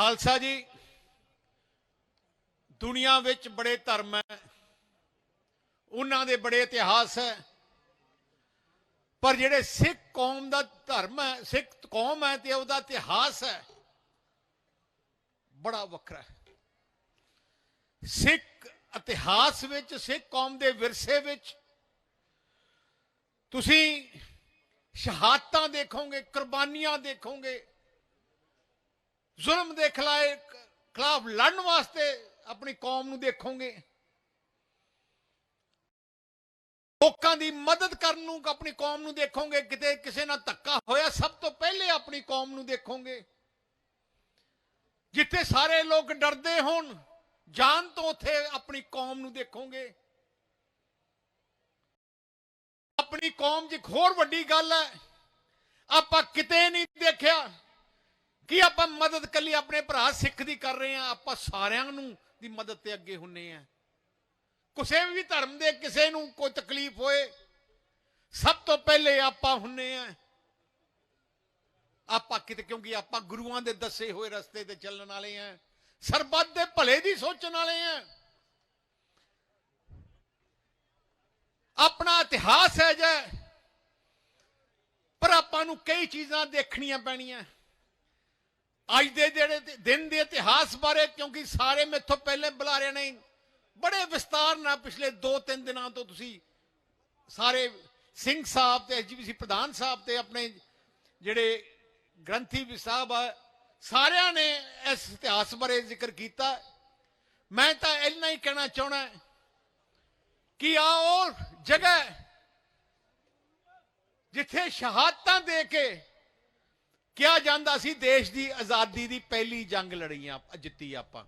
ਖਾਲਸਾ ਜੀ, ਦੁਨੀਆ ਵਿੱਚ ਬੜੇ ਧਰਮ ਹੈ, ਉਹਨਾਂ ਦੇ ਬੜੇ ਇਤਿਹਾਸ ਹੈ, ਪਰ ਜਿਹੜੇ ਸਿੱਖ ਕੌਮ ਦਾ ਧਰਮ ਹੈ, ਸਿੱਖ ਕੌਮ ਹੈ ਤੇ ਉਹਦਾ ਇਤਿਹਾਸ ਹੈ, ਬੜਾ ਵੱਖਰਾ ਹੈ। ਸਿੱਖ ਇਤਿਹਾਸ ਵਿੱਚ, ਸਿੱਖ ਕੌਮ ਦੇ ਵਿਰਸੇ ਵਿੱਚ, ਤੁਸੀਂ ਸ਼ਹਾਦਤਾਂ ਦੇਖੋਗੇ, ਕੁਰਬਾਨੀਆਂ ਦੇਖੋਗੇ ਜ਼ੁਲਮ ਦੇ ਖਿਲਾਫ ਖਿਲਾਫ ਲੜਨ ਵਾਸਤੇ ਆਪਣੀ ਕੌਮ ਨੂੰ ਦੇਖੋਗੇ। ਲੋਕਾਂ ਦੀ ਮਦਦ ਕਰਨ ਨੂੰ ਆਪਣੀ ਕੌਮ ਨੂੰ ਦੇਖੋਗੇ। ਕਿਤੇ ਕਿਸੇ ਨਾਲ ਧੱਕਾ ਹੋਇਆ, ਸਭ ਤੋਂ ਪਹਿਲੇ ਆਪਣੀ ਕੌਮ ਨੂੰ ਦੇਖੋਗੇ। ਜਿੱਥੇ ਸਾਰੇ ਲੋਕ ਡਰਦੇ ਹੋਣ, ਜਾਨ ਤੋਂ ਉੱਥੇ ਆਪਣੀ ਕੌਮ ਨੂੰ ਦੇਖੋਗੇ। ਆਪਣੀ ਕੌਮ 'ਚ ਇੱਕ ਹੋਰ ਵੱਡੀ ਗੱਲ ਹੈ, ਆਪਾਂ ਕਿਤੇ ਕੀ ਆਪਾਂ ਮਦਦ ਕੱਲੀ ਆਪਣੇ ਭਰਾ ਸਿੱਖ ਦੀ ਕਰ ਰਹੇ ਆ ਆਪਾਂ ਸਾਰਿਆਂ ਨੂੰ ਦੀ ਮਦਦ ਤੇ ਅੱਗੇ ਹੁੰਨੇ ਆ ਕਿਸੇ ਵੀ ਧਰਮ ਦੇ ਕਿਸੇ ਨੂੰ ਕੋਈ ਤਕਲੀਫ ਹੋਏ, ਸਭ ਤੋਂ ਪਹਿਲੇ ਆਪਾਂ ਹੁੰਨੇ ਆ ਆਪਾਂ ਕਿਤੇ, ਕਿਉਂਕਿ ਆਪਾਂ ਗੁਰੂਆਂ ਦੇ ਦੱਸੇ ਹੋਏ ਰਸਤੇ ਤੇ ਚੱਲਣ ਵਾਲੇ ਆ ਸਰਬੱਤ ਦੇ ਭਲੇ ਦੀ ਸੋਚਣ ਵਾਲੇ ਆ ਆਪਣਾ ਇਤਿਹਾਸ ਹੈ ਜੇ ਪਰ ਆਪਾਂ ਨੂੰ ਕਈ ਚੀਜ਼ਾਂ ਦੇਖਣੀਆਂ ਪੈਣੀਆਂ। ਅੱਜ ਦੇ ਜਿਹੜੇ ਦਿਨ ਦੇ ਇਤਿਹਾਸ ਬਾਰੇ, ਕਿਉਂਕਿ ਸਾਰੇ ਮੇਥੋਂ ਪਹਿਲੇ ਬੁਲਾਰੇ ਨੇ, ਬੜੇ ਵਿਸਤਾਰ ਨਾਲ ਪਿਛਲੇ 2-3 ਦਿਨਾਂ ਤੋਂ ਤੁਸੀਂ ਸਾਰੇ ਸਿੰਘ ਸਾਹਿਬ ਤੇ ਐਜੀਪੀਸੀ ਪ੍ਰਧਾਨ ਸਾਹਿਬ ਤੇ ਆਪਣੇ ਜਿਹੜੇ ਗ੍ਰੰਥੀ ਵੀ ਸਾਹਿਬ ਆ, ਸਾਰਿਆਂ ਨੇ ਇਸ ਇਤਿਹਾਸ ਬਾਰੇ ਜ਼ਿਕਰ ਕੀਤਾ। ਮੈਂ ਤਾਂ ਇੰਨਾ ਹੀ ਕਹਿਣਾ ਚਾਹਣਾ ਕਿ ਆ ਉਹ ਜਗ੍ਹਾ ਜਿੱਥੇ ਸ਼ਹਾਦਤਾਂ ਦੇ ਕੇ ਕਿਹਾ ਜਾਂਦਾ ਸੀ ਦੇਸ਼ ਦੀ ਆਜ਼ਾਦੀ ਦੀ ਪਹਿਲੀ ਜੰਗ ਲੜੀਆਂ, ਜਿੱਤੀ ਆਪਾਂ।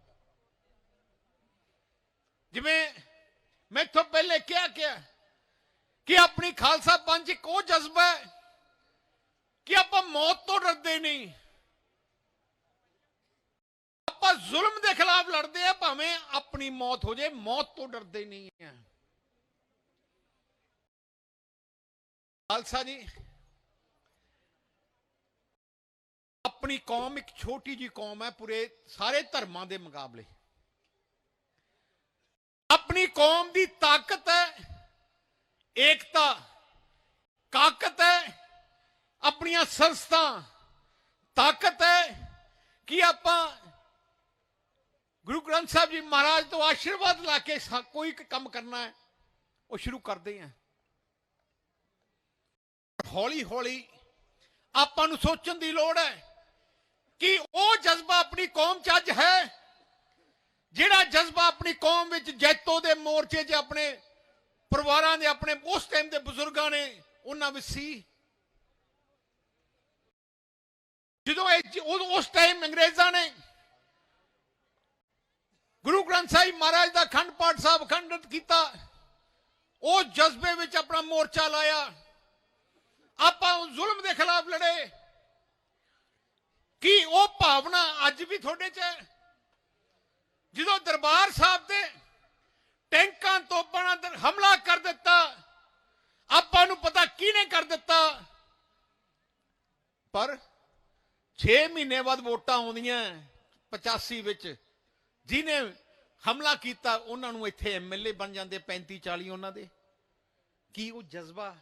ਜਿਵੇਂ ਮੈਂ ਮੈਥੋਂ ਪਹਿਲੇ ਕਿਹਾ ਕਿਹਾ ਕਿ ਆਪਣੀ ਖਾਲਸਾ ਪੰਜ ਇੱਕ ਉਹ ਜਜ਼ਬਾ ਹੈ ਕਿ ਆਪਾਂ ਮੌਤ ਤੋਂ ਡਰਦੇ ਨਹੀਂ। ਆਪਾਂ ਜ਼ੁਲਮ ਦੇ ਖਿਲਾਫ ਲੜਦੇ ਆ ਭਾਵੇਂ ਆਪਣੀ ਮੌਤ ਹੋ ਜਾਏ, ਮੌਤ ਤੋਂ ਡਰਦੇ ਨਹੀਂ ਆ ਖਾਲਸਾ ਜੀ ਆਪਣੀ ਕੌਮ ਇੱਕ ਛੋਟੀ ਜੀ ਕੌਮ ਹੈ, ਪੂਰੇ ਸਾਰੇ ਧਰਮਾਂ ਦੇ ਮੁਕਾਬਲੇ। ਆਪਣੀ ਕੌਮ ਦੀ ਤਾਕਤ ਹੈ, ਏਕਤਾ ਤਾਕਤ ਹੈ, ਆਪਣੀਆਂ ਸੰਸਥਾ, ਤਾਕਤ ਹੈ ਕਿ ਆਪਾਂ ਗੁਰੂ ਗ੍ਰੰਥ ਸਾਹਿਬ ਜੀ ਮਹਾਰਾਜ ਤੋਂ ਆਸ਼ੀਰਵਾਦ ਲਾ ਕੇ ਕੋਈ ਇੱਕ ਕੰਮ ਕਰਨਾ ਹੈ, ਉਹ ਸ਼ੁਰੂ ਕਰਦੇ ਹਾਂ। ਹੌਲੀ ਹੌਲੀ ਆਪਾਂ ਨੂੰ ਸੋਚਣ ਦੀ ਲੋੜ ਹੈ ਕਿ ਉਹ ਜਜ਼ਬਾ ਆਪਣੀ ਕੌਮ 'ਚ ਅੱਜ ਹੈ? ਜਿਹੜਾ ਜਜ਼ਬਾ ਆਪਣੀ ਕੌਮ ਵਿੱਚ ਜੈਤੋ ਦੇ ਮੋਰਚੇ 'ਚ ਆਪਣੇ ਪਰਿਵਾਰਾਂ ਦੇ ਆਪਣੇ, ਉਸ ਟਾਈਮ ਦੇ ਬਜ਼ੁਰਗਾਂ ਨੇ ਉਹਨਾਂ ਵਿੱਚ ਸੀ? ਜਦੋਂ ਉਸ ਟਾਈਮ ਅੰਗਰੇਜ਼ਾਂ ਨੇ ਗੁਰੂ ਗ੍ਰੰਥ ਸਾਹਿਬ ਮਹਾਰਾਜ ਦਾ ਖੰਡ ਪਾਠ ਸਾਹਿਬ ਖੰਡਿਤ ਕੀਤਾ, ਉਹ ਜਜ਼ਬੇ ਵਿੱਚ ਆਪਣਾ ਮੋਰਚਾ ਲਾਇਆ। ਆਪਾਂ ਉਸ ਜ਼ੁਲਮ ਦੇ ਖਿਲਾਫ ਲੜੇ। ਕੀ ਉਹ ਭਾਵਨਾ ਅੱਜ ਵੀ ਤੁਹਾਡੇ 'ਚ ਹੈ? ਜਦੋਂ ਦਰਬਾਰ ਸਾਹਿਬ ਦੇ ਟੈਂਕਾਂ ਤੋਂ ਬਣਾ ਹਮਲਾ ਕਰ ਦਿੱਤਾ, ਆਪਾਂ ਨੂੰ ਪਤਾ ਕਿਹਨੇ ਕਰ ਦਿੱਤਾ? ਪਰ 6 ਮਹੀਨੇ ਬਾਅਦ ਵੋਟਾਂ ਆਉਂਦੀਆਂ 85 ਵਿੱਚ। ਜਿਹਨੇ ਹਮਲਾ ਕੀਤਾ, ਉਹਨਾਂ ਨੂੰ ਇੱਥੇ ਐਮਐਲਏ ਬਣ ਜਾਂਦੇ 35 40 ਉਹਨਾਂ ਦੇ। ਕੀ ਉਹ ਜਜ਼ਬਾ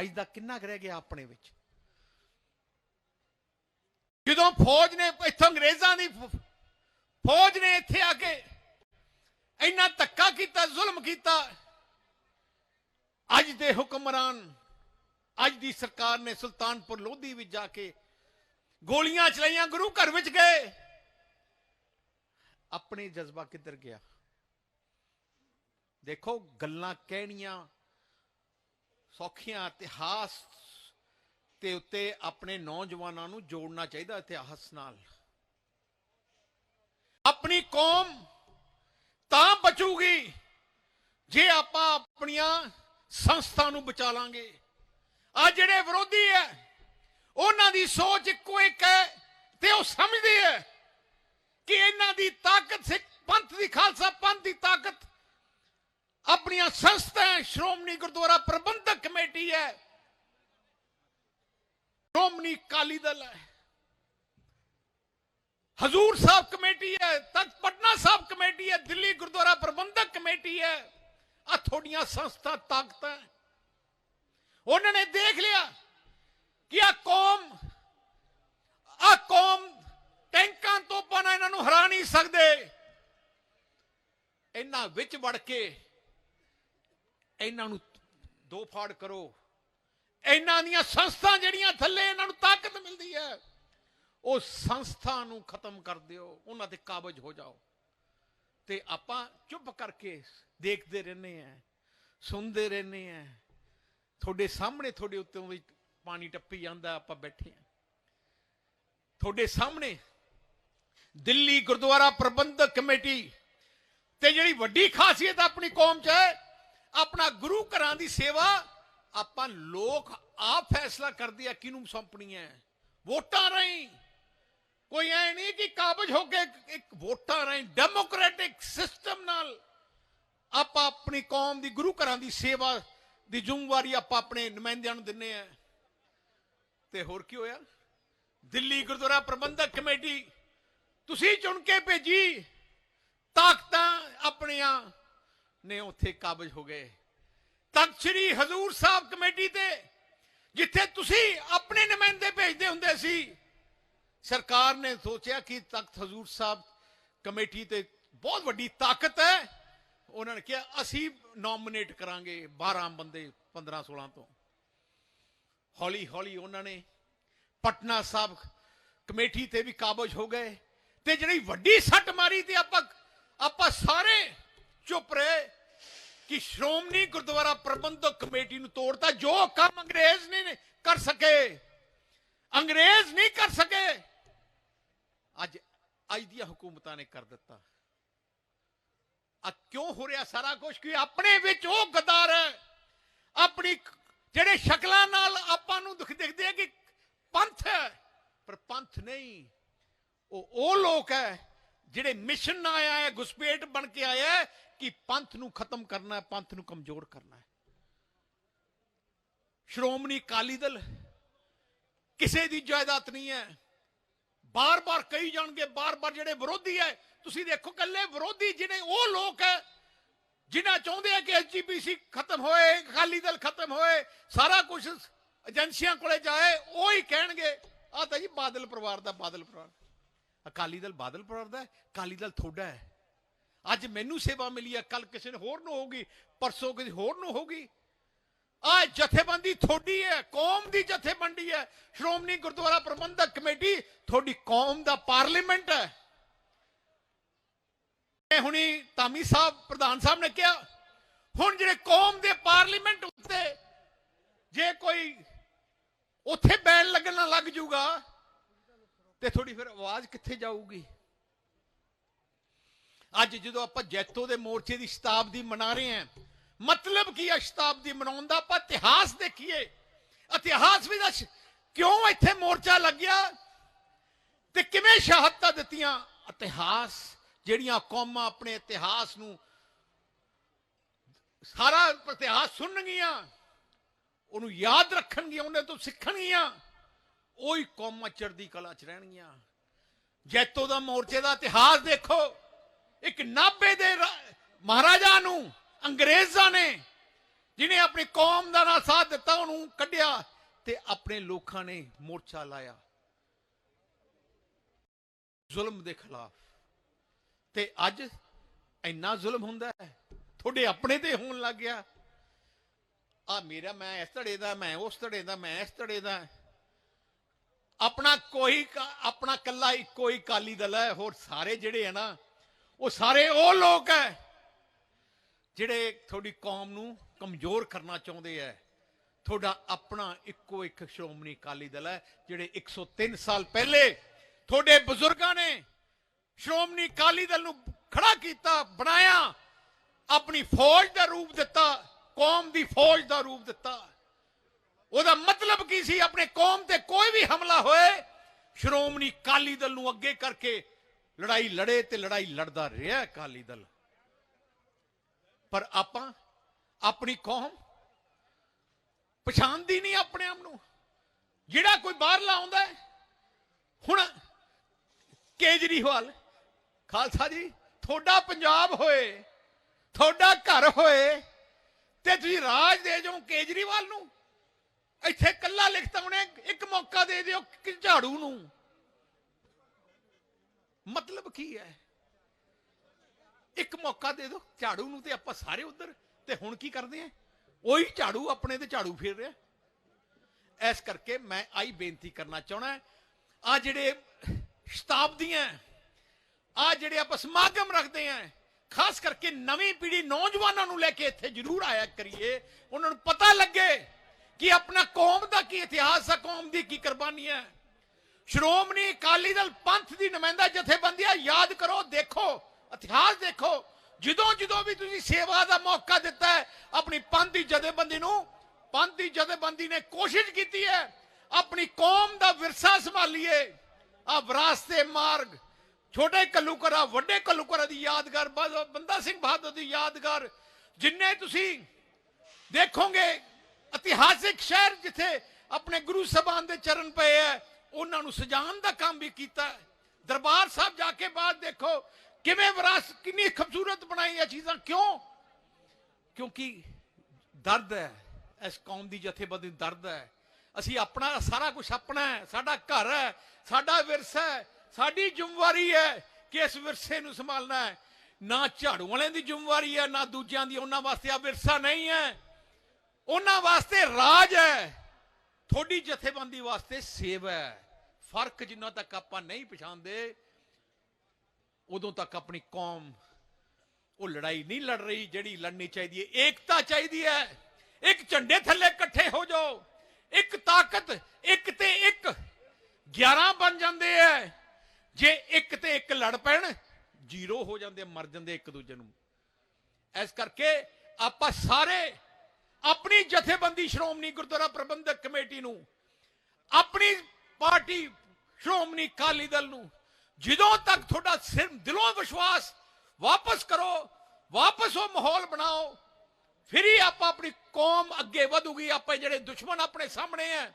ਅੱਜ ਦਾ ਕਿੰਨਾ ਕੁ ਰਹਿ ਗਿਆ ਆਪਣੇ ਵਿੱਚ? ਜਦੋਂ ਫੌਜ ਨੇ, ਇੱਥੋਂ ਅੰਗਰੇਜ਼ਾਂ ਦੀ ਫੌਜ ਨੇ ਇੱਥੇ ਆ ਕੇ ਇੰਨਾ ਧੱਕਾ ਕੀਤਾ, ਜ਼ੁਲਮ ਕੀਤਾ, ਅੱਜ ਦੇ ਹੁਕਮਰਾਨ, ਅੱਜ ਦੀ ਸਰਕਾਰ ਨੇ ਸੁਲਤਾਨਪੁਰ ਲੋਧੀ ਵਿੱਚ ਜਾ ਕੇ ਗੋਲੀਆਂ ਚਲਾਈਆਂ, ਗੁਰੂ ਘਰ ਵਿੱਚ ਗਏ। ਆਪਣੇ ਜਜ਼ਬਾ ਕਿੱਧਰ ਗਿਆ? ਦੇਖੋ, ਗੱਲਾਂ ਕਹਿਣੀਆਂ ਸੌਖੀਆਂ, ਇਤਿਹਾਸ ਤੇ ਉੱਤੇ ਆਪਣੇ ਨੌਜਵਾਨਾਂ ਨੂੰ ਜੋੜਨਾ ਚਾਹੀਦਾ ਇਤਿਹਾਸ ਨਾਲ। ਆਪਣੀ ਕੌਮ ਤਾਂ ਬਚੂਗੀ ਜੇ ਆਪਾਂ ਆਪਣੀਆਂ ਸੰਸਥਾ ਨੂੰ ਬਚਾ ਲਾਂਗੇ। ਆ ਜਿਹੜੇ ਵਿਰੋਧੀ ਹੈ ਉਹਨਾਂ ਦੀ ਸੋਚ ਇੱਕੋ ਇੱਕ ਹੈ ਤੇ ਉਹ ਸਮਝਦੇ ਹੈ ਕਿ ਇਹਨਾਂ ਦੀ ਤਾਕਤ ਸਿੱਖ, ਪੰਥ ਦੀ ਖਾਲਸਾ, ਪੰਥ ਦੀ ਤਾਕਤ। ਆਪਣੀਆਂ ਸੰਸਥਾਵਾਂ ਸ਼੍ਰੋਮਣੀ ਗੁਰਦੁਆਰਾ ਪ੍ਰਬੰਧਕ ਕਮੇਟੀ ਹੈ ਸ਼੍ਰੋਮਣੀ ਅਕਾਲੀ ਦਲ ਹੈ। ਹਜ਼ੂਰ ਸਾਹਿਬ ਕਮੇਟੀ ਹੈ, ਤਖਤ ਪਟਨਾ ਸਾਹਿਬ ਕਮੇਟੀ ਹੈ, ਦਿੱਲੀ ਗੁਰਦੁਆਰਾ ਪ੍ਰਬੰਧਕ ਕਮੇਟੀ ਹੈ। ਆ ਤੁਹਾਡੀਆਂ ਸੰਸਥਾ ਤਾਕਤਾਂ ਉਹਨਾਂ ਨੇ ਦੇਖ ਲਿਆ ਕਿ ਆ ਕੌਮ ਆ ਕੌਮ ਟੈਂਕਾਂ ਤੋਂ ਨਾਲ ਇਹਨਾਂ ਨੂੰ ਹਰਾ ਨਹੀਂ ਸਕਦੇ। ਇਹਨਾਂ ਵਿੱਚ ਵੜ ਕੇ ਇਹਨਾਂ ਨੂੰ ਦੋ ਫਾੜ ਕਰੋ। ਇਹਨਾਂ ਦੀਆਂ ਸੰਸਥਾ ਜਿਹੜੀਆਂ ਥੱਲੇ ਇਹਨਾਂ ਨੂੰ ਤਾਕਤ ਮਿਲਦੀ ਹੈ, ਉਹ ਸੰਸਥਾ ਨੂੰ ਖਤਮ ਕਰ ਦਿਓ, ਉਹਨਾਂ ਤੇ ਕਾਬਜ ਹੋ ਜਾਓ। ਤੇ ਆਪਾਂ ਚੁੱਪ ਕਰਕੇ ਦੇਖਦੇ ਰਹਿੰਦੇ ਆ ਸੁਣਦੇ ਰਹਿੰਦੇ ਆ ਤੁਹਾਡੇ ਸਾਹਮਣੇ ਤੁਹਾਡੇ ਉੱਤੋਂ ਵੀ ਪਾਣੀ ਟੱਪੀ ਜਾਂਦਾ, ਆਪਾਂ ਬੈਠੇ ਆ ਤੁਹਾਡੇ ਸਾਹਮਣੇ ਦਿੱਲੀ ਗੁਰਦੁਆਰਾ ਪ੍ਰਬੰਧਕ ਕਮੇਟੀ ਤੇ ਜਿਹੜੀ ਵੱਡੀ ਖਾਸੀਅਤ ਆਪਣੀ ਕੌਮ 'ਚ ਹੈ, ਆਪਣਾ ਗੁਰੂ ਘਰਾਂ ਦੀ ਸੇਵਾ ਆਪਾਂ ਲੋਕ ਆਪ ਫੈਸਲਾ ਕਰਦੇ ਆ ਕਿਹਨੂੰ ਸੌਂਪਣੀ ਹੈ ਵੋਟਾਂ ਰਾਹੀਂ। ਕੋਈ ਐ ਨਹੀਂ ਕਿ ਕਾਬਜ ਹੋ ਕੇ ਇੱਕ- ਵੋਟਾਂ ਰਾਹੀਂ ਡੈਮੋਕ੍ਰੈਟਿਕ ਸਿਸਟਮ ਨਾਲ ਆਪਾਂ ਆਪਣੀ ਕੌਮ ਦੀ ਗੁਰੂ ਘਰਾਂ ਦੀ ਸੇਵਾ ਦੀ ਜ਼ਿੰਮੇਵਾਰੀ ਆਪਾਂ ਆਪਣੇ ਨੁਮਾਇੰਦਿਆਂ ਨੂੰ ਦਿੰਨੇ ਆ। ਤੇ ਹੋਰ ਕੀ ਹੋਇਆ? ਦਿੱਲੀ ਗੁਰਦੁਆਰਾ ਪ੍ਰਬੰਧਕ ਕਮੇਟੀ, ਤੁਸੀਂ ਚੁਣ ਕੇ ਭੇਜੀ, ਤਾਕਤਾਂ ਆਪਣੀਆਂ ਨੇ ਉੱਥੇ ਕਾਬਜ ਹੋ ਗਏ। ਤਖਤ ਸ੍ਰੀ ਹਜ਼ੂਰ ਸਾਹਿਬ ਕਮੇਟੀ ਤੇ, ਜਿੱਥੇ ਤੁਸੀਂ ਆਪਣੇ ਨੁਮਾਇੰਦੇ ਭੇਜਦੇ ਹੁੰਦੇ ਸੀ, ਸਰਕਾਰ ਨੇ ਸੋਚਿਆ ਕਿ ਤਖਤ ਹਜ਼ੂਰ ਸਾਹਿਬ ਕਮੇਟੀ ਤੇ ਬਹੁਤ ਵੱਡੀ ਤਾਕਤ ਹੈ। ਉਹਨਾਂ ਨੇ ਕਿਹਾ, ਅਸੀਂ ਨੋਮੀਨੇਟ ਕਰਾਂਗੇ 12 ਬੰਦੇ 15 16 ਤੋਂ। ਹੌਲੀ ਹੌਲੀ ਉਹਨਾਂ ਨੇ ਪਟਨਾ ਸਾਹਿਬ ਕਮੇਟੀ ਤੇ ਵੀ ਕਾਬਜ ਹੋ ਗਏ ਤੇ ਜਿਹੜੀ ਵੱਡੀ ਸੱਟ ਮਾਰੀ ਤੇ ਆਪਾਂ ਆਪਾਂ ਸਾਰੇ ਚੁੱਪ ਰਹੇ। ਕਿ ਸ਼੍ਰੋਮਣੀ ਗੁਰਦੁਆਰਾ ਪ੍ਰਬੰਧਕ ਕਮੇਟੀ ਨੂੰ ਤੋੜਤਾ, ਜੋ ਕੰਮ ਅੰਗਰੇਜ਼ ਨਹੀਂ ਕਰ ਸਕੇ। ਅੰਗਰੇਜ਼ ਨਹੀਂ ਕਰ ਸਕੇ। ਅੱਜ ਅੱਜ ਦੀਆਂ ਹਕੂਮਤਾਂ ਨੇ ਕਰ ਦਿੱਤਾ। ਆ ਕਿਉਂ ਹੋ ਰਿਹਾ ਸਾਰਾ ਕੁਝ ਕਿ ਆਪਣੇ ਵਿੱਚ ਉਹ ਗਦਾਰ ਹੈ। ਆਪਣੀ ਜਿਹੜੇ ਸ਼ਕਲਾਂ ਨਾਲ ਆਪਾਂ ਨੂੰ ਦਿਖ ਦਿਖਦੇ ਆ ਕਿ ਪੰਥ ਹੈ। ਪਰ ਪੰਥ ਨਹੀਂ। ਉਹ ਉਹ ਲੋਕ ਹੈ ਜਿਹੜੇ ਮਿਸ਼ਨ ਆਇਆ ਹੈ, ਗੁਸਪੇਟ ਬਣ ਕੇ ਆਇਆ ਕਿ ਪੰਥ ਨੂੰ ਖਤਮ ਕਰਨਾ ਹੈ, ਪੰਥ ਨੂੰ ਕਮਜ਼ੋਰ ਕਰਨਾ ਹੈ। ਸ਼੍ਰੋਮਣੀ ਅਕਾਲੀ ਦਲ ਕਿਸੇ ਦੀ ਜਾਇਦਾਦ ਨਹੀਂ ਹੈ। ਬਾਰ-ਬਾਰ ਕਹੀ ਜਾਣਗੇ, ਬਾਰ-ਬਾਰ ਜਿਹੜੇ ਵਿਰੋਧੀ ਹੈ, ਤੁਸੀਂ ਦੇਖੋ ਕੱਲੇ ਵਿਰੋਧੀ ਜਿਹੜੇ ਉਹ ਲੋਕ ਹੈ, ਜਿਨ੍ਹਾਂ ਚਾਹੁੰਦੇ ਆ ਕਿ ਐਸਜੀਪੀਸੀ ਖਤਮ ਹੋਏ, ਅਕਾਲੀ ਦਲ ਖਤਮ ਹੋਏ, ਸਾਰਾ ਕੁਝ ਏਜੰਸੀਆਂ ਕੋਲੇ ਜਾਏ, ਉਹ ਹੀ ਕਹਿਣਗੇ ਆ ਤਾਂ ਜੀ ਬਾਦਲ ਪਰਿਵਾਰ ਦਾ ਬਾਦਲ ਪਰਿਵਾਰ। ਅਕਾਲੀ ਦਲ ਬਾਦਲ ਪਰਿਵਾਰ ਦਾ ਅਕਾਲੀ ਦਲ ਤੁਹਾਡਾ ਹੈ। ਅੱਜ ਮੈਨੂੰ ਸੇਵਾ ਮਿਲੀ ਹੈ ਕੱਲ ਕਿਸੇ ਨੇ ਹੋਰ ਨੂੰ ਹੋਊਗੀ, ਪਰਸੋਂ ਕਿਸੇ ਹੋਰ ਨੂੰ ਹੋਊਗੀ। ਆ ਜਥੇਬੰਦੀ ਤੁਹਾਡੀ ਹੈ, ਕੌਮ ਦੀ ਜਥੇਬੰਦੀ ਹੈ। ਸ਼੍ਰੋਮਣੀ ਗੁਰਦੁਆਰਾ ਪ੍ਰਬੰਧਕ ਕਮੇਟੀ ਤੁਹਾਡੀ ਕੌਮ ਦਾ ਪਾਰਲੀਮੈਂਟ ਹੈ। ਇਹ ਹੁਣੀ ਧਾਮੀ ਸਾਹਿਬ, ਪ੍ਰਧਾਨ ਸਾਹਿਬ ਨੇ ਕਿਹਾ, ਹੁਣ ਜਿਹੜੇ ਕੌਮ ਦੇ ਪਾਰਲੀਮੈਂਟ ਉੱਤੇ ਜੇ ਕੋਈ ਉੱਥੇ ਬੈਨ ਲੱਗਣਾ ਲੱਗ ਜੂਗਾ, ਤੇ ਥੋੜੀ ਫਿਰ ਆਵਾਜ਼ ਕਿੱਥੇ ਜਾਊਗੀ? ਅੱਜ ਜਦੋਂ ਆਪਾਂ ਜੈਤੋ ਦੇ ਮੋਰਚੇ ਦੀ ਸ਼ਤਾਬਦੀ ਮਨਾ ਰਹੇ ਹਾਂ, ਮਤਲਬ ਕੀ ਹੈ ਸ਼ਤਾਬਦੀ ਮਨਾਉਣ ਦਾ? ਆਪਾਂ ਇਤਿਹਾਸ ਦੇਖੀਏ। ਇਤਿਹਾਸ ਵੀ ਦੱਸ, ਕਿਉਂ ਇੱਥੇ ਮੋਰਚਾ ਲੱਗਿਆ? ਤੇ ਕਿਵੇਂ ਸ਼ਹਾਦਤਾਂ ਦਿੱਤੀਆਂ? ਇਤਿਹਾਸ, ਜਿਹੜੀਆਂ ਕੌਮਾਂ ਆਪਣੇ ਇਤਿਹਾਸ ਨੂੰ ਸਾਰਾ ਇਤਿਹਾਸ ਸੁਣਨਗੀਆਂ, ਉਹਨੂੰ ਯਾਦ ਰੱਖਣਗੀਆਂ, ਉਹਨੇ ਤੋਂ ਸਿੱਖਣਗੀਆਂ, ਉਹੀ ਕੌਮਾਂ ਚੜ੍ਹਦੀ ਕਲਾ ਚ ਰਹਿਣਗੀਆਂ। ਜੈਤੋ ਦਾ ਮੋਰਚੇ ਦਾ ਇਤਿਹਾਸ ਦੇਖੋ। ਇੱਕ ਨਾਭੇ ਦੇ ਮਹਾਰਾਜਾ ਨੂੰ, ਅੰਗਰੇਜ਼ਾਂ ਨੇ ਜਿਨੇ ਆਪਣੀ ਕੌਮ ਦਾ ਨਾਲ ਸਾਥ ਦਿੱਤਾ, ਉਹਨੂੰ ਕੱਢਿਆ ਤੇ ਆਪਣੇ ਲੋਕਾਂ ਨੇ ਮੋਰਚਾ ਲਾਇਆ। ਜ਼ੁਲਮ ਦੇ ਖਿਲਾਫ। ਤੇ ਅੱਜ ਇੰਨਾ ਜ਼ੁਲਮ ਹੁੰਦਾ ਹੈ, ਤੁਹਾਡੇ ਆਪਣੇ ਤੇ ਹੋਣ ਲੱਗ ਗਿਆ। ਆ ਮੇਰਾ ਮੈਂ ਇਸ ਧੜੇ ਦਾ, ਮੈਂ ਉਸ ਧੜੇ ਦਾ, ਮੈਂ ਇਸ ਧੜੇ ਦਾ। ਆਪਣਾ ਕੋਈ ਆਪਣਾ ਕੱਲਾ ਇੱਕੋ ਹੀ ਕਾਲੀ ਦਲ ਹੈ, ਹੋਰ ਸਾਰੇ ਜਿਹੜੇ ਆ ਨਾ ਉਹ ਸਾਰੇ ਉਹ ਲੋਕ ਹੈ ਜਿਹੜੇ ਤੁਹਾਡੀ ਕੌਮ ਨੂੰ ਕਮਜ਼ੋਰ ਕਰਨਾ ਚਾਹੁੰਦੇ ਹੈ ਤੁਹਾਡਾ ਆਪਣਾ ਇੱਕੋ ਇੱਕ ਸ਼੍ਰੋਮਣੀ ਅਕਾਲੀ ਦਲ ਹੈ ਜਿਹੜੇ 103 ਸਾਲ ਪਹਿਲੇ ਤੁਹਾਡੇ ਬਜ਼ੁਰਗਾਂ ਨੇ ਸ਼੍ਰੋਮਣੀ ਅਕਾਲੀ ਦਲ ਨੂੰ ਖੜਾ ਕੀਤਾ, ਬਣਾਇਆ, ਆਪਣੀ ਫੌਜ ਦਾ ਰੂਪ ਦਿੱਤਾ, ਕੌਮ ਦੀ ਫੌਜ ਦਾ ਰੂਪ ਦਿੱਤਾ। ਉਹਦਾ ਮਤਲਬ ਕੀ ਸੀ? ਆਪਣੇ ਕੌਮ ਤੇ ਕੋਈ ਵੀ ਹਮਲਾ ਹੋਏ, ਸ਼੍ਰੋਮਣੀ ਅਕਾਲੀ ਦਲ ਨੂੰ ਅੱਗੇ ਕਰਕੇ ਲੜਾਈ ਲੜੇ ਤੇ ਲੜਾਈ ਲੜਦਾ ਰਿਹਾ ਅਕਾਲੀ ਦਲ। ਪਰ ਆਪਾਂ ਆਪਣੀ ਕੌਮ ਪਛਾਣਦੀ ਨਹੀਂ ਆਪਣੇ ਆਪ ਨੂੰ। ਜਿਹੜਾ ਕੋਈ ਬਾਹਰਲਾ ਆਉਂਦਾ ਹੈ, ਹੁਣ ਕੇਜਰੀਵਾਲ ਖਾਲਸਾ ਜੀ ਤੁਹਾਡਾ ਪੰਜਾਬ ਹੋਏ ਤੁਹਾਡਾ ਘਰ ਹੋਏ ਤੇ ਤੁਸੀਂ ਰਾਜ ਦੇ ਜਾਓ ਕੇਜਰੀਵਾਲ ਨੂੰ ਇੱਥੇ ਕੱਲਾ ਲਿਖਤਾ ਉਹਨੇ ਇੱਕ ਮੌਕਾ ਦੇ ਦਿਓ ਝਾੜੂ ਨੂੰ। ਮਤਲਬ ਕੀ ਹੈ? ਇੱਕ ਮੌਕਾ ਦੇ ਦਿਓ, ਝਾੜੂ ਨੂੰ ਤੇ ਆਪਾਂ ਸਾਰੇ ਉਧਰ, ਤੇ ਹੁਣ ਕੀ ਕਰਦੇ ਆ? ਉਹੀ ਝਾੜੂ ਆਪਣੇ ਤੇ ਝਾੜੂ ਫੇਰ ਰਿਹਾ। ਇਸ ਕਰਕੇ ਮੈਂ ਆਈ ਬੇਨਤੀ ਕਰਨਾ ਚਾਹਣਾ ਆ ਜਿਹੜੇ ਸ਼ਤਾਬਦੀਆਂ ਆ ਜਿਹੜੇ ਆਪਾਂ ਸਮਾਗਮ ਰੱਖਦੇ ਆ, ਖਾਸ ਕਰਕੇ ਨਵੀਂ ਪੀੜ੍ਹੀ ਨੌਜਵਾਨਾਂ ਨੂੰ ਲੈ ਕੇ ਇੱਥੇ ਜ਼ਰੂਰ ਆਇਆ ਕਰੀਏ। ਉਹਨਾਂ ਨੂੰ ਪਤਾ ਲੱਗੇ ਕਿ ਆਪਣਾ ਕੌਮ ਦਾ ਕੀ ਇਤਿਹਾਸ ਹੈ ਕੌਮ ਦੀ ਕੀ ਕੁਰਬਾਨੀ ਹੈ ਸ਼੍ਰੋਮਣੀ ਅਕਾਲੀ ਦਲ ਪੰਥ ਦੀ ਨੁਮਾਇੰਦਾ ਜਥੇਬੰਦੀਆਂ, ਯਾਦ ਕਰੋ, ਦੇਖੋ, ਇਤਿਹਾਸ ਦੇਖੋ। ਜਦੋਂ ਜਦੋਂ ਵੀ ਤੁਸੀਂ ਸੇਵਾ ਦਾ ਮੌਕਾ ਦਿੱਤਾ ਹੈ, ਆਪਣੀ ਪੰਥ ਦੀ ਜਥੇਬੰਦੀ ਨੂੰ, ਪੰਥ ਦੀ ਜਥੇਬੰਦੀ ਨੇ ਕੋਸ਼ਿਸ਼ ਕੀਤੀ ਹੈ, ਆਪਣੀ ਕੌਮ ਦਾ ਵਿਰਸਾ ਸੰਭਾਲੀਏ ਆ ਵਿਰਾਸਤੇ ਮਾਰਗ, ਛੋਟੇ ਕੱਲੂਕਰਾ ਵੱਡੇ ਕੱਲੂਕਰਾ ਦੀ ਯਾਦਗਾਰ ਬ- ਬੰਦਾ ਸਿੰਘ ਬਹਾਦਰ ਦੀ ਯਾਦਗਾਰ, ਜਿੰਨੇ ਤੁਸੀਂ ਦੇਖੋਗੇ ਇਤਿਹਾਸਿਕ ਸ਼ਹਿਰ ਜਿੱਥੇ ਆਪਣੇ ਗੁਰੂ ਸਾਹਿਬਾਨ ਦੇ ਚਰਨ ਪਏ ਹੈ ਉਹਨਾਂ ਨੂੰ ਸਜਾਉਣ ਦਾ ਕੰਮ ਵੀ ਕੀਤਾ ਦਰਬਾਰ ਸਾਹਿਬ ਜਾ ਕੇ ਬਾਅਦ ਦੇਖੋ ਕਿਵੇਂ ਵਿਰਾਸਤ, ਕਿੰਨੀ ਖੂਬਸੂਰਤ ਬਣਾਈ ਇਹ ਚੀਜ਼ਾਂ। ਕਿਉਂ? ਕਿਉਂਕਿ ਦਰਦ ਹੈ। ਇਸ ਕੌਮ ਦੀ ਜਥੇਬੰਦੀ ਦਰਦ ਹੈ। ਅਸੀਂ ਆਪਣਾ, ਸਾਰਾ ਕੁਝ ਆਪਣਾ ਹੈ। ਸਾਡਾ ਘਰ ਹੈ, ਸਾਡਾ ਵਿਰਸਾ ਹੈ, ਸਾਡੀ ਜ਼ਿੰਮੇਵਾਰੀ ਹੈ ਕਿ ਇਸ ਵਿਰਸੇ ਨੂੰ ਸੰਭਾਲਣਾ ਹੈ। ਨਾ ਝਾੜੂ ਵਾਲਿਆਂ ਦੀ ਜ਼ਿੰਮੇਵਾਰੀ ਹੈ, ਨਾ ਦੂਜਿਆਂ ਦੀ। ਉਹਨਾਂ ਵਾਸਤੇ ਆ ਵਿਰਸਾ ਨਹੀਂ ਹੈ। ਉਹਨਾਂ ਵਾਸਤੇ ਰਾਜ ਹੈ। ਤੁਹਾਡੀ ਜਥੇਬੰਦੀ ਵਾਸਤੇ ਸੇਵਾ ਹੈ। ਫ਼ਰਕ ਜਿੰਨਾ ਤੱਕ ਆਪਾਂ ਨਹੀਂ ਪਛਾਣਦੇ, ਉਦੋਂ ਤੱਕ ਆਪਣੀ ਕੌਮ, ਉਹ ਲੜਾਈ ਨਹੀਂ ਲੜ ਰਹੀ ਜਿਹੜੀ ਲੜਨੀ ਚਾਹੀਦੀ ਹੈ। ਏਕਤਾ ਚਾਹੀਦੀ ਹੈ। ਇੱਕ ਝੰਡੇ ਥੱਲੇ ਇਕੱਠੇ ਹੋ ਜਾਓ। ਇੱਕ ਤਾਕਤ, ਇੱਕ ਤੇ ਇੱਕ। 11 ਬਣ ਜਾਂਦੇ ਐ। ਜੇ ਇੱਕ ਤੇ ਇੱਕ ਲੜ ਪੈਣ, ਜ਼ੀਰੋ ਹੋ ਜਾਂਦੇ, ਮਰ ਜਾਂਦੇ ਇੱਕ ਦੂਜੇ ਨੂੰ। ਇਸ ਕਰਕੇ ਆਪਾਂ ਸਾਰੇ ਆਪਣੀ ਜਥੇਬੰਦੀ ਸ਼੍ਰੋਮਣੀ ਗੁਰਦੁਆਰਾ ਪ੍ਰਬੰਧਕ ਕਮੇਟੀ ਨੂੰ, ਆਪਣੀ ਪਾਰਟੀ ਸ਼੍ਰੋਮਣੀ ਅਕਾਲੀ ਦਲ ਨੂੰ, ਜਦੋਂ ਤੱਕ ਤੁਹਾਡਾ ਸਿਰ ਦਿਲੋਂ ਵਿਸ਼ਵਾਸ ਵਾਪਸ ਕਰੋ, ਵਾਪਸ ਉਹ ਮਾਹੌਲ ਬਣਾਓ, ਫਿਰ ਹੀ ਆਪਾਂ ਆਪਣੀ ਕੌਮ ਅੱਗੇ ਵਧੂਗੀ, ਆਪਾਂ ਜਿਹੜੇ ਦੁਸ਼ਮਣ ਆਪਣੇ ਸਾਹਮਣੇ ਆ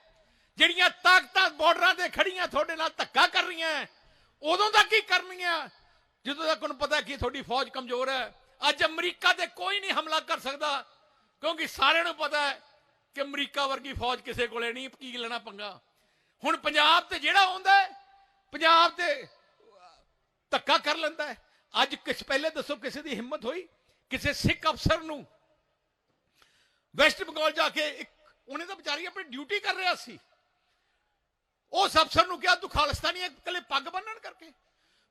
ਜਿਹੜੀਆਂ ਤਾਕਤਾਂ ਬਾਰਡਰਾਂ ਤੇ ਖੜੀਆਂ ਤੁਹਾਡੇ ਨਾਲ ਧੱਕਾ ਕਰ ਰਹੀਆਂ ਉਦੋਂ ਤੱਕ ਹੀ ਕਰਨੀਆਂ? ਜਦੋਂ ਤੱਕ ਉਹਨੂੰ ਪਤਾ ਕਿ ਤੁਹਾਡੀ ਫੌਜ ਕਮਜ਼ੋਰ ਹੈ ਅੱਜ ਅਮਰੀਕਾ ਤੇ ਕੋਈ ਨਹੀਂ ਹਮਲਾ ਕਰ ਸਕਦਾ, ਕਿਉਂਕਿ ਸਾਰਿਆਂ ਨੂੰ ਪਤਾ ਹੈ ਕਿ ਅਮਰੀਕਾ ਵਰਗੀ ਫੌਜ ਕਿਸੇ ਕੋਲੇ ਨਹੀਂ, ਕੀ ਲੈਣਾ ਪੰਗਾ? ਹੁਣ ਪੰਜਾਬ ਤੇ ਜਿਹੜਾ ਆਉਂਦਾ ਹੈ, ਪੰਜਾਬ ਤੇ ਧੱਕਾ ਕਰ ਲੈਂਦਾ ਹੈ। ਅੱਜ ਕਿਸ ਪਹਿਲੇ ਦੱਸੋ ਕਿਸੇ ਦੀ ਹਿੰਮਤ ਹੋਈ? ਕਿਸੇ ਸਿੱਖ ਅਫਸਰ ਨੂੰ? ਵੈਸਟ ਬੰਗਾਲ ਜਾ ਕੇ ਇੱਕ ਉਹਨੇ ਤਾਂ ਵਿਚਾਰੀ ਆਪਣੀ ਡਿਊਟੀ ਕਰ ਰਿਹਾ ਸੀ। ਉਸ ਅਫਸਰ ਨੂੰ ਕਿਹਾ ਤੂੰ ਖਾਲਿਸਤਾਨੀ ਇਕੱਲੇ ਪੱਗ ਬੰਨਣ ਕਰਕੇ?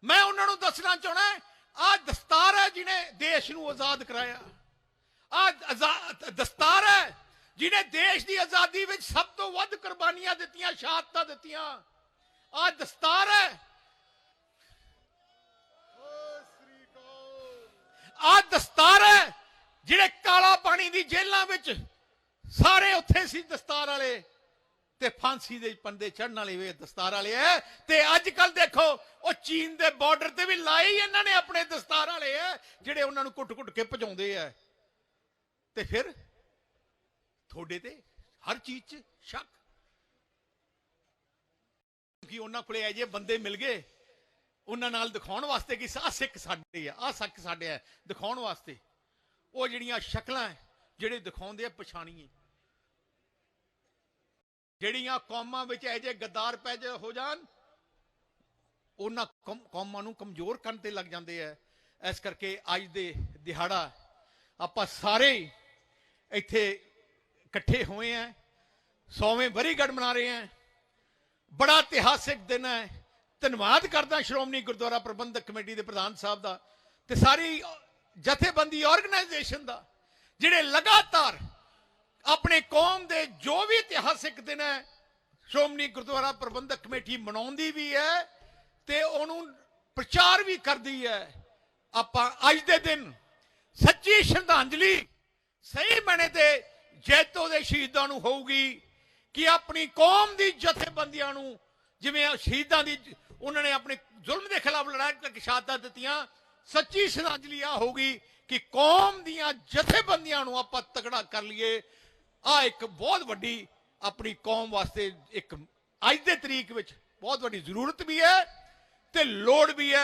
ਮੈਂ ਉਹਨਾਂ ਨੂੰ ਦੱਸਣਾ ਚਾਹਣਾ ਆ ਦਸਤਾਰ ਹੈ ਜਿਹਨੇ ਦੇਸ਼ ਨੂੰ ਆਜ਼ਾਦ ਕਰਾਇਆ। ਆ ਦਸਤਾਰ ਹੈ ਜਿਹਨੇ ਦੇਸ਼ ਦੀ ਆਜ਼ਾਦੀ ਵਿੱਚ ਸਭ ਤੋਂ ਵੱਧ ਕੁਰਬਾਨੀਆਂ ਦਿੱਤੀਆਂ, ਸ਼ਹਾਦਤਾਂ ਦਿੱਤੀਆਂ ਆ ਦਸਤਾਰ ਹੈ। ਆ ਦਸਤਾਰ ਹੈ ਜਿਹੜੇ ਕਾਲਾ ਪਾਣੀ ਦੀ ਜੇਲ੍ਹਾਂ ਵਿੱਚ ਸਾਰੇ ਉੱਥੇ ਸੀ ਦਸਤਾਰ ਵਾਲੇ ਤੇ ਫਾਂਸੀ ਦੇ ਪੰਦੇ ਚੜਨ ਵਾਲੇ ਵੇ ਦਸਤਾਰ ਵਾਲੇ ਐ। ਤੇ ਅੱਜ ਕੱਲ ਦੇਖੋ, ਉਹ ਚੀਨ ਦੇ ਬਾਰਡਰ ਤੇ ਵੀ ਲਾਈ ਇਹਨਾਂ ਨੇ ਆਪਣੇ ਦਸਤਾਰ ਵਾਲੇ ਐ, ਜਿਹੜੇ ਉਹਨਾਂ ਨੂੰ ਕੁੱਟ-ਕੁੱਟ ਕੇ ਭਜਾਉਂਦੇ ਐ। ਤੇ ਫਿਰ ਤੁਹਾਡੇ ਤੇ? ਹਰ ਚੀਜ਼ 'ਚ ਸ਼ੱਕ? ਕਿ ਉਹਨਾਂ ਕੋਲੇ ਐ ਜੇ ਬੰਦੇ ਮਿਲ ਗਏ ਉਹਨਾਂ ਨਾਲ ਦਿਖਾਉਣ ਵਾਸਤੇ ਕਿ ਆਹ ਸਿੱਖ ਸਾਡੇ ਆ ਆਹ ਸਿੱਖ ਸਾਡੇ ਆ ਦਿਖਾਉਣ ਵਾਸਤੇ। ਉਹ ਜਿਹੜੀਆਂ ਸ਼ਕਲਾਂ ਹੈ, ਜਿਹੜੇ ਦਿਖਾਉਂਦੇ ਆ ਪਛਾਣੀਏ ਜਿਹੜੀਆਂ ਕੌਮਾਂ ਵਿੱਚ ਇਹ ਜੇ ਗੱਦਾਰ ਪੈ ਜੇ ਹੋ ਜਾਣ ਉਹਨਾਂ ਕੌਮ- ਕੌਮਾਂ ਨੂੰ ਕਮਜ਼ੋਰ ਕਰਨ ਤੇ ਲੱਗ ਜਾਂਦੇ ਆ ਇਸ ਕਰਕੇ ਅੱਜ ਦੇ ਦਿਹਾੜਾ ਆਪਾਂ ਸਾਰੇ ਇੱਥੇ ਇਕੱਠੇ ਹੋਏ ਆ ਸੌਵੇਂ ਵਰੀਗੜ ਮਨਾ ਰਹੇ ਆ ਬੜਾ ਇਤਿਹਾਸਿਕ ਦਿਨ ਹੈ ਧੰਨਵਾਦ ਕਰਦਾ ਸ਼੍ਰੋਮਣੀ ਗੁਰਦੁਆਰਾ ਪ੍ਰਬੰਧਕ ਕਮੇਟੀ ਦੇ ਪ੍ਰਧਾਨ ਸਾਹਿਬ ਦਾ ਤੇ ਸਾਰੀ ਜਥੇਬੰਦੀ ਆਰਗੇਨਾਈਜੇਸ਼ਨ ਦਾ, ਜਿਹੜੇ ਲਗਾਤਾਰ ਆਪਣੇ ਕੌਮ ਦੇ ਜੋ ਵੀ ਇਤਿਹਾਸਿਕ ਦਿਨ ਹੈ ਸ਼੍ਰੋਮਣੀ ਗੁਰਦੁਆਰਾ ਪ੍ਰਬੰਧਕ ਕਮੇਟੀ ਮਨਾਉਂਦੀ ਵੀ ਹੈ ਤੇ ਉਹਨੂੰ ਪ੍ਰਚਾਰ ਵੀ ਕਰਦੀ ਹੈ ਆਪਾਂ ਅੱਜ ਦੇ ਦਿਨ ਸੱਚੀ ਸ਼ਰਧਾਂਜਲੀ ਸਹੀ ਬਣੇ ਤੇ ਜੈਤੋ ਦੇ ਸ਼ਹੀਦਾਂ ਨੂੰ ਹੋਊਗੀ ਕਿ ਆਪਣੀ ਕੌਮ ਦੀ ਜਥੇਬੰਦੀਆਂ ਨੂੰ, ਜਿਵੇਂ ਸ਼ਹੀਦਾਂ ਦੀ ਉਹਨਾਂ ਨੇ ਆਪਣੇ ਜ਼ੁਲਮ ਦੇ ਖਿਲਾਫ ਲੜਾਈ ਤੱਕ ਸ਼ਹਾਦਤਾਂ ਦਿੱਤੀਆਂ, ਸੱਚੀ ਸ਼ਰਧਾਂਜਲੀ ਆ ਹੋਊਗੀ ਕਿ ਕੌਮ ਦੀਆਂ ਜਥੇਬੰਦੀਆਂ ਨੂੰ ਆਪਾਂ ਤਕੜਾ ਕਰ ਲਈਏ। ਆ ਇੱਕ ਬਹੁਤ ਵੱਡੀ ਆਪਣੀ ਕੌਮ ਵਾਸਤੇ ਇੱਕ ਅੱਜ ਦੇ ਤਰੀਕ ਵਿੱਚ ਬਹੁਤ ਵੱਡੀ ਜ਼ਰੂਰਤ ਵੀ ਹੈ ਤੇ ਲੋੜ ਵੀ ਹੈ।